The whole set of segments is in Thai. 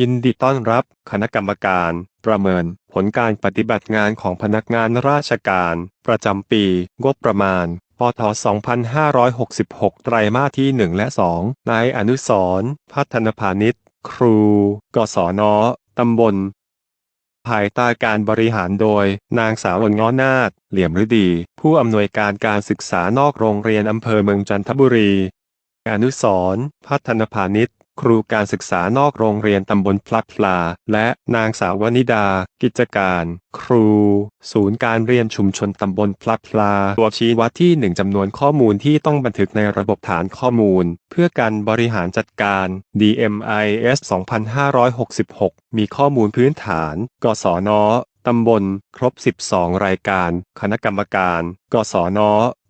ยินดีต้อนรับคณะกรรมการ ประเมิน ผลการปฏิบัติงานของพนักงานราชการ ประจำปี งบประมาณปท2566 ไตรมาสที่ 1 และ 2 นายอนุสรพัฒนพาณิชย์ ครู กศนตำบล ภายใต้การบริหารโดย นางสาวอนง้อนาถเหลี่ยมฤดี ผู้อำนวยการการศึกษานอกโรงเรียนอำเภอเมืองจันทบุรี อนุสรพัฒนพาณิชย์ ครูการศึกษานอกโรงเรียนตำบลพลัดพลา และนางสาววนิดา กิจการ ครู ศูนย์การเรียนชุมชนตำบลพลัดพลา ตัวชี้วัดที่ 1จำนวนข้อมูลที่ต้องบันทึกในระบบฐานข้อมูล เพื่อการบริหารจัดการ DMIS 2566 มีข้อมูลพื้นฐาน กศนตำบล ครบ 12 รายการ คณะกรรมการ กศน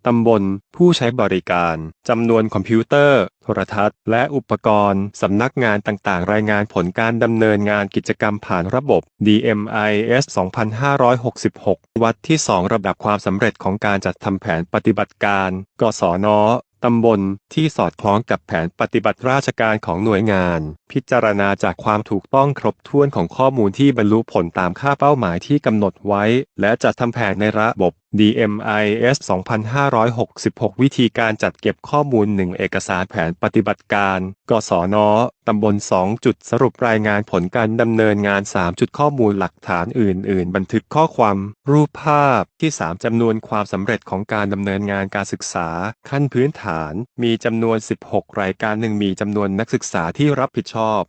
ตำบล ผู้ใช้บริการ จำนวนคอมพิวเตอร์ โทรทัศน์ และอุปกรณ์ สำนักงานต่างๆ รายงานผลการดำเนินงานกิจกรรมผ่านระบบ DMIS 2566 วัดที่ 2 ระดับความสำเร็จของการจัดทำแผนปฏิบัติการกศนตำบลที่สอดคล้องกับแผนปฏิบัติราชการของหน่วยงาน พิจารณาจากความถูกต้องครบถ้วนของข้อมูลที่บรรลุผลตามค่าเป้าหมายที่กำหนดไว้ และจัดทำแผนในระบบ DMIS 2566 วิธีการจัดเก็บข้อมูล 1 เอกสารแผนปฏิบัติการกศนตำบล 2 จุดสรุปรายงานผลการดำเนินงาน 3 จุดข้อมูลหลักฐานอื่น ๆ บันทึกข้อความ รูปภาพที่ 3 จำนวนความสำเร็จของการดำเนินงานการศึกษา ขั้นพื้นฐาน มีจำนวน 16 รายการหนึ่งมีจำนวนนักศึกษาที่รับผิดชอบ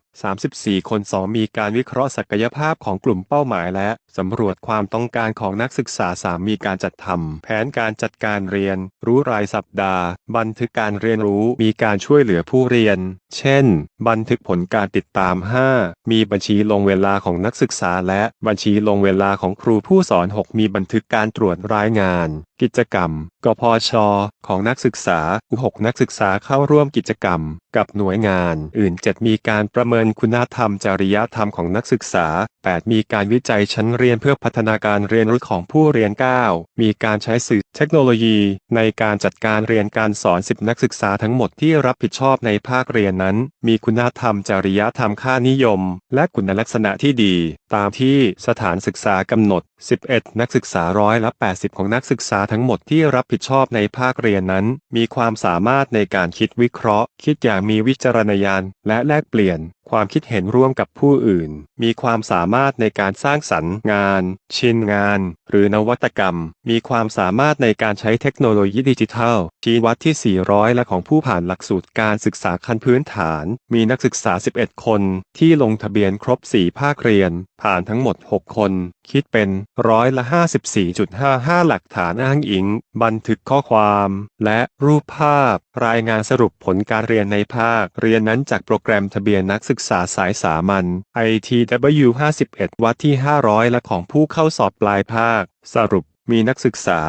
34 คน 2 มีการวิเคราะห์ศักยภาพของกลุ่มเป้าหมายและสำรวจความต้องการของนักศึกษา 3 มีการจัดทำแผนการจัดการเรียน รู้รายสัปดาห์ บันทึกการเรียนรู้มีการช่วยเหลือผู้เรียน เช่น บันทึกผลการติดตาม 5 มีบัญชีลงเวลาของนักศึกษา และบัญชีลงเวลาของครูผู้สอน 6 มีบันทึกการตรวจรายงาน กิจกรรม กพช ของนักศึกษา 6 นักศึกษาเข้าร่วมกิจกรรม กับหน่วยงาน อื่น 7 มีการประเมินคุณธรรมจริยธรรมของนักศึกษา 8 มีการวิจัยชั้นเรียนเพื่อพัฒนาการเรียนรู้ของผู้เรียน 9 มีการใช้สื่อเทคโนโลยี ในการจัดการเรียนการสอน 10 นักศึกษาทั้งหมดที่รับผิดชอบในภาคเรียนนั้น มีคุณธรรมจริยธรรมค่านิยม และคุณลักษณะที่ดี ตามที่สถานศึกษากำหนด 11 นักศึกษาร้อยละ 80 ของนักศึกษาทั้งหมดที่รับผิดชอบในภาคเรียนนั้น มีความสามารถในการคิดวิเคราะห์ คิดอย่างมีวิจารณญาณ และแลกเปลี่ยนความคิดเห็นร่วมกับผู้อื่น มีความสามารถในการสร้างสรรค์งาน ชิ้นงาน หรือนวัตกรรม มีความสามารถในการใช้เทคโนโลยีดิจิทัล ชี้วัดที่ 400 และของผู้ผ่านหลักสูตรการศึกษาขั้นพื้นฐาน มีนักศึกษา 11 คน ที่ลงทะเบียนครบ 4 ภาคเรียน ผ่านทั้งหมด 6 คน คิดเป็นร้อยละ 54.55 หลักฐานอ้างอิง บันทึกข้อความ และรูปภาพ รายงานสรุปผลการเรียนในภาค เรียนนั้นจากโปรแกรมทะเบียนนักศึกึกษาสายสามัญ ITW 51 วัดที่ 500 และของผู้เข้าสอบปลายภาค สรุปมีนักศึกษา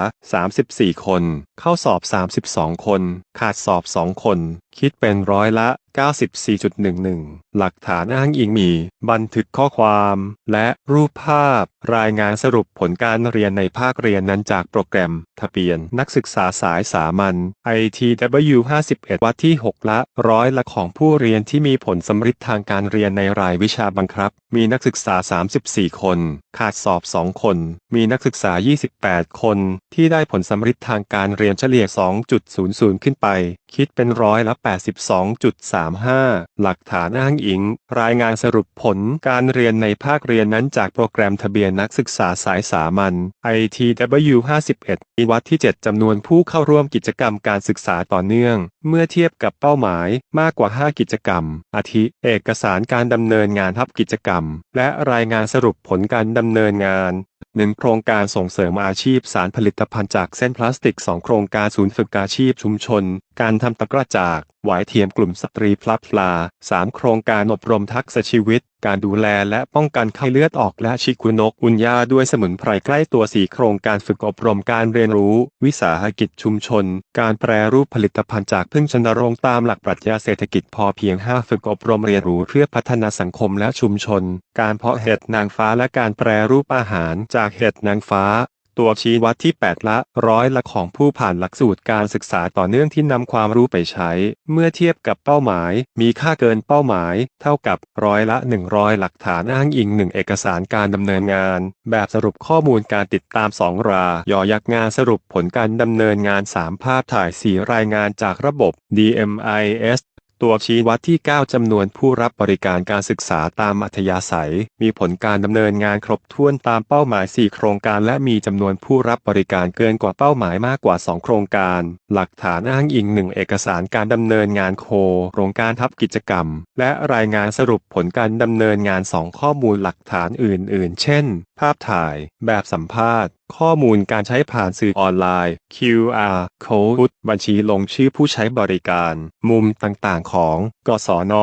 34 คน เข้าสอบ 32 คน ขาดสอบ 2 คน คิดเป็นร้อยละ 94.11 หลักฐานอ้างอิงมี บันทึกข้อความ และรูปภาพ รายงานสรุปผลการเรียนในภาคเรียนนั้นจากโปรแกรม ทะเบียน นักศึกษาสายสามัญ ITW 51 วัดที่ 6 ละร้อยละของผู้เรียนที่มีผลสำฤทธิ์ทางการเรียนในรายวิชาบังคับ มีนักศึกษา 34 คน ขาดสอบ 2 คน มีนักศึกษา 28 คน ที่ได้ผลสำฤทธิ์ทางการเรียนเฉลี่ย 2.00 ขึ้นไป คิดเป็นร้อยละ82.35 หลักฐานอ้างอิง รายงานสรุปผลการเรียนในภาคเรียนนั้นจากโปรแกรมทะเบียนนักศึกษาสายสามัญ ITW 51อีวัดที่ 7 จำนวนผู้เข้าร่วมกิจกรรมการศึกษาต่อเนื่อง เมื่อเทียบกับเป้าหมายมากกว่า 5 กิจกรรม อาทิ เอกสารการดำเนินงานทับกิจกรรม และรายงานสรุปผลการดำเนินงานหนึ่งโครงการส่งเสริมอาชีพสารผลิตภัณฑ์จากเส้นพลาสติก 2 โครงการศูนย์ฝึกอาชีพชุมชนการทำตะกร้าจาก หวายเทียมกลุ่มสตรีพลับพลา 3 โครงการอบรมทักษะชีวิต การดูแลและป้องกันไข้เลือดออกและชิคุนกอุนยาด้วยสมุนไพรใกล้ตัว 4 โครงการฝึกอบรมการเรียนรู้ วิสาหกิจชุมชน การแปรรูปผลิตภัณฑ์จากพึ่งชนรงตามหลักปรัชญาเศรษฐกิจพอเพียง 5 ฝึกอบรมเรียนรู้เพื่อพัฒนาสังคมและชุมชน การเพาะเห็ดนางฟ้าและการแปรรูปอาหารจากเห็ดนางฟ้า ตัวชี้วัดที่ 8 ละร้อยละของผู้ผ่านหลักสูตรการศึกษาต่อเนื่องที่นำความรู้ไปใช้ เมื่อเทียบกับเป้าหมาย มีค่าเกินเป้าหมาย เท่ากับร้อยละ 100 หลักฐานอ้างอิง 1 เอกสารการดำเนินงาน แบบสรุปข้อมูลการติดตาม 2 รายอยักงานสรุปผลการดำเนินงาน 3 ภาพถ่าย 4 รายงานจากระบบ DMIS ตัวชี้วัดที่ 9 จำนวนผู้รับบริการการศึกษาตามอัธยาศัย มีผลการดำเนินงานครบถ้วนตามเป้าหมาย 4 โครงการ และมีจำนวนผู้รับบริการเกินกว่าเป้าหมายมากกว่า 2 โครงการ หลักฐานอ้างอิง 1 เอกสารการดำเนินงานโคโครงการทับกิจกรรม และรายงานสรุปผลการดำเนินงาน 2 ข้อมูลหลักฐานอื่น ๆ เช่นภาพถ่าย แบบสัมภาษณ์ ข้อมูลการใช้ผ่านสื่อออนไลน์ QR Code บัญชีลงชื่อผู้ใช้บริการ มุมต่างๆของ กสน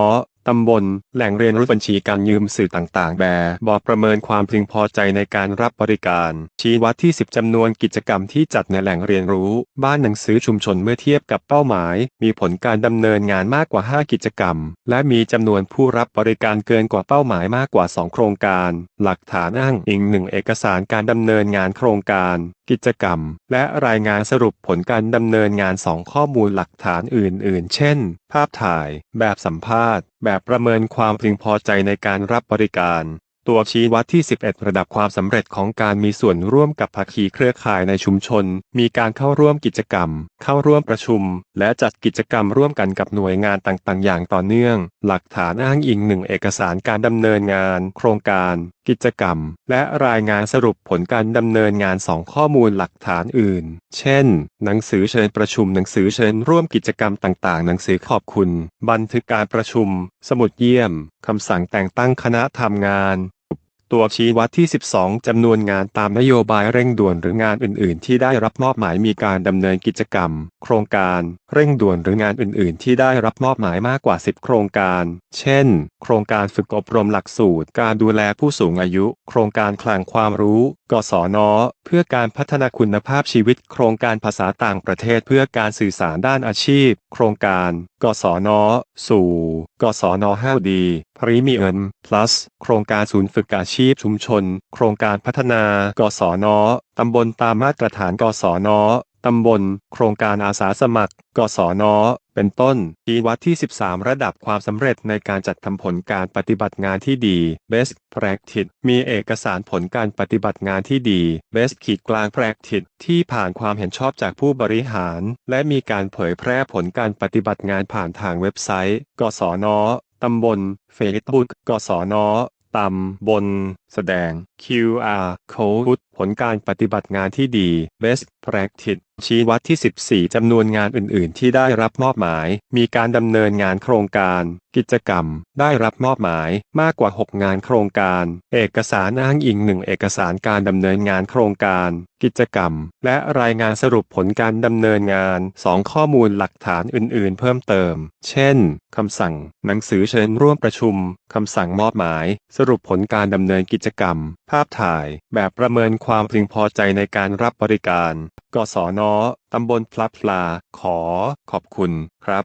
ตำบล แหล่งเรียนรู้บัญชีการยืมสื่อต่างๆ แบบบอประเมินความพึงพอใจในการรับบริการ ชี้วัดที่ 10 จำนวนกิจกรรมที่จัดในแหล่งเรียนรู้ บ้านหนังสือชุมชนเมื่อเทียบกับเป้าหมาย มีผลการดำเนินงานมากกว่า 5 กิจกรรม และมีจำนวนผู้รับบริการเกินกว่าเป้าหมายมากกว่า 2 โครงการ หลักฐานอ้างอิงหนึ่งเอกสารการดำเนินงานโครงการ กิจกรรม และรายงานสรุปผลการดำเนินงาน2ข้อมูลหลักฐานอื่น ๆ เช่น ภาพถ่าย แบบสัมภาษณ์ แบบประเมินความพึงพอใจในการรับบริการ ตัวชี้วัดที่ 11 ระดับความสำเร็จของการมีส่วนร่วมกับภาคีเครือข่ายในชุมชน มีการเข้าร่วมกิจกรรม เข้าร่วมประชุม และจัดกิจกรรมร่วมกันกับหน่วยงานต่างๆ อย่างต่อเนื่อง หลักฐานอ้างอิงหนึ่งเอกสารการดำเนินงาน โครงการ กิจกรรม และรายงานสรุปผลการดำเนินงาน 2 ข้อมูลหลักฐานอื่น เช่น หนังสือเชิญประชุม หนังสือเชิญร่วมกิจกรรมต่างๆ หนังสือขอบคุณ บันทึกการประชุม สมุดเยี่ยม คำสั่งแต่งตั้งคณะทำงาน ตัวชี้วัดที่ 12 จำนวนงานตามนโยบายเร่งด่วนหรืองานอื่น ๆ ที่ได้รับมอบหมายมีการดำเนินกิจกรรม โครงการเร่งด่วนหรืองานอื่น ๆ ที่ได้รับมอบหมายมากกว่า 10 โครงการ เช่น โครงการฝึกอบรมหลักสูตร การดูแลผู้สูงอายุ โครงการคลังความรู้ กศน เพื่อการพัฒนาคุณภาพชีวิต โครงการภาษาต่างประเทศเพื่อการสื่อสารด้านอาชีพ โครงการ กศน สู่ กศน 5 ดี พรีเมียม plus โครงการศูนย์ฝึกอาชีพชุมชน โครงการพัฒนา กศน ตำบลตามมาตรฐาน กศน ตำบล โครงการอาสาสมัครกศนเป็นต้นชี้วัดที่ 13 ระดับความสำเร็จในการจัดทำผลการปฏิบัติงานที่ดี best practice มีเอกสารผลการปฏิบัติงานที่ดี best ขีดกลาง practice ที่ผ่านความเห็นชอบจากผู้บริหาร และมีการเผยแพร่ผลการปฏิบัติงานผ่านทางเว็บไซต์กศนตำบล Facebook กศนตำบล แสดง QR Code ผลการปฏิบัติงานที่ดี Best Practice ชี้วัดที่ 14 จำนวนงานอื่น ๆ ที่ได้รับมอบหมาย มีการดำเนินงานโครงการ กิจกรรม ได้รับมอบหมาย มากกว่า 6 งานโครงการ เอกสารอ้างอิงหนึ่งเอกสารการดำเนินงานโครงการ กิจกรรม และรายงานสรุปผลการดำเนินงาน 2 ข้อมูลหลักฐานอื่น ๆ เพิ่มเติม เช่น คำสั่ง หนังสือเชิญร่วมประชุม คำสั่งมอบหมาย สรุปผลการดำเนินกิจกรรมภาพถ่าย แบบประเมินความพึงพอใจในการรับบริการกศนตำบลพลับพลา ขอ ขอบคุณครับ